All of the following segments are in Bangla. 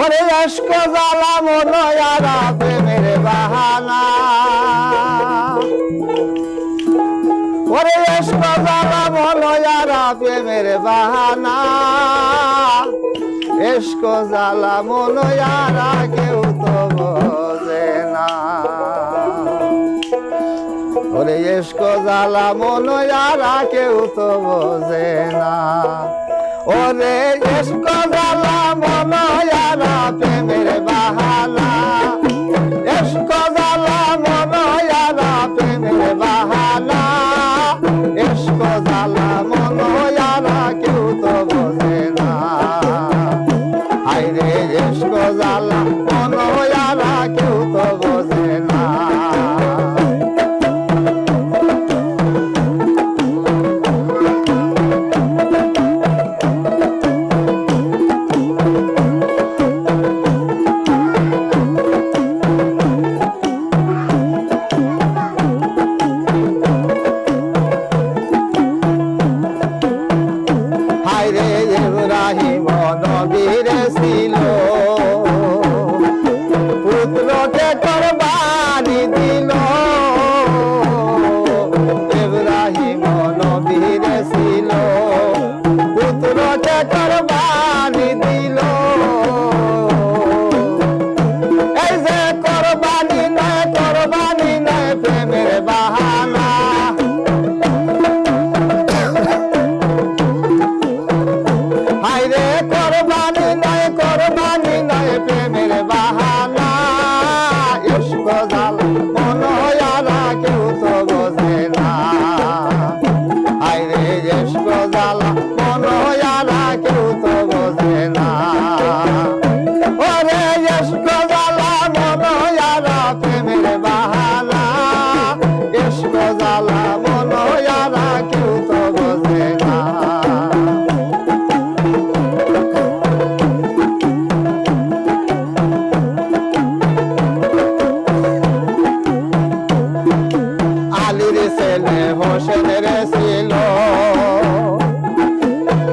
ওরে আশক জ্বালা মনয়ারা প্রেমের বাহানা। ওরে আশক জ্বালা মনয়ারা প্রেমের বাহানা। এশক জ্বালা মনয়ারা কেউ তো বোঝে না। ওরে এশক জ্বালা মনয়ারা কেউ তো বোঝে না। ওরে ইস্ক জালা মনয়ারা প্রেমের বাহানা। ইস্ক জালা মনয়ারা প্রেমের বাহানা। ইস্ক জালা মনয়ারা কেউ তো বোঝে না। আইরে ইস্ক জালা মনয়ারা কেউ তো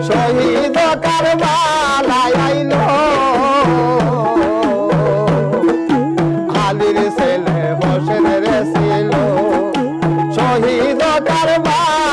শহীদ কারবালায় আইল। আলির ছেলে হোসেন রে ছিল। শহীদ কারবালা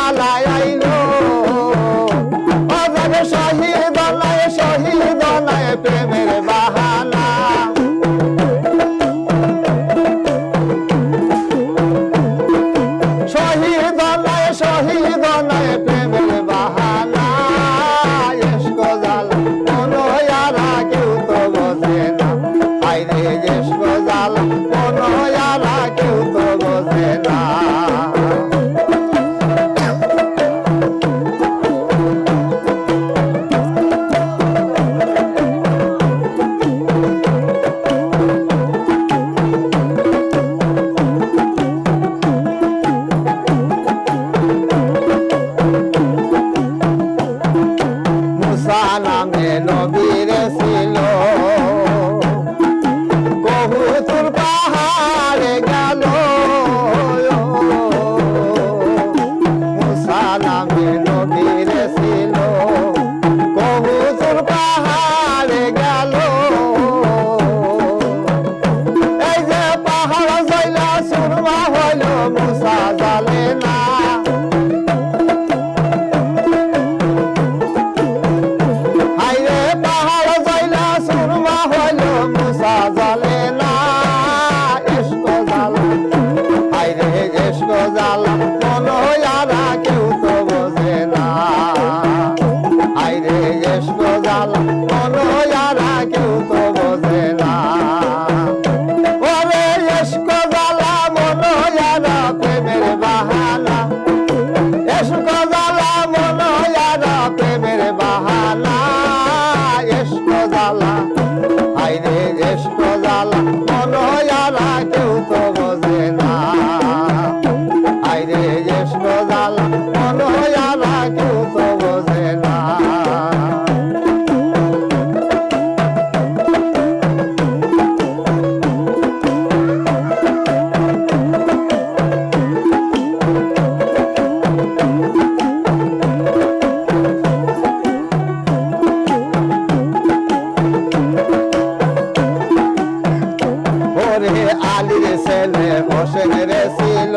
ছেলে হোসেন রে ছিল।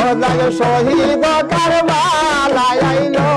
ও শহীদ কারবালায় আইলো।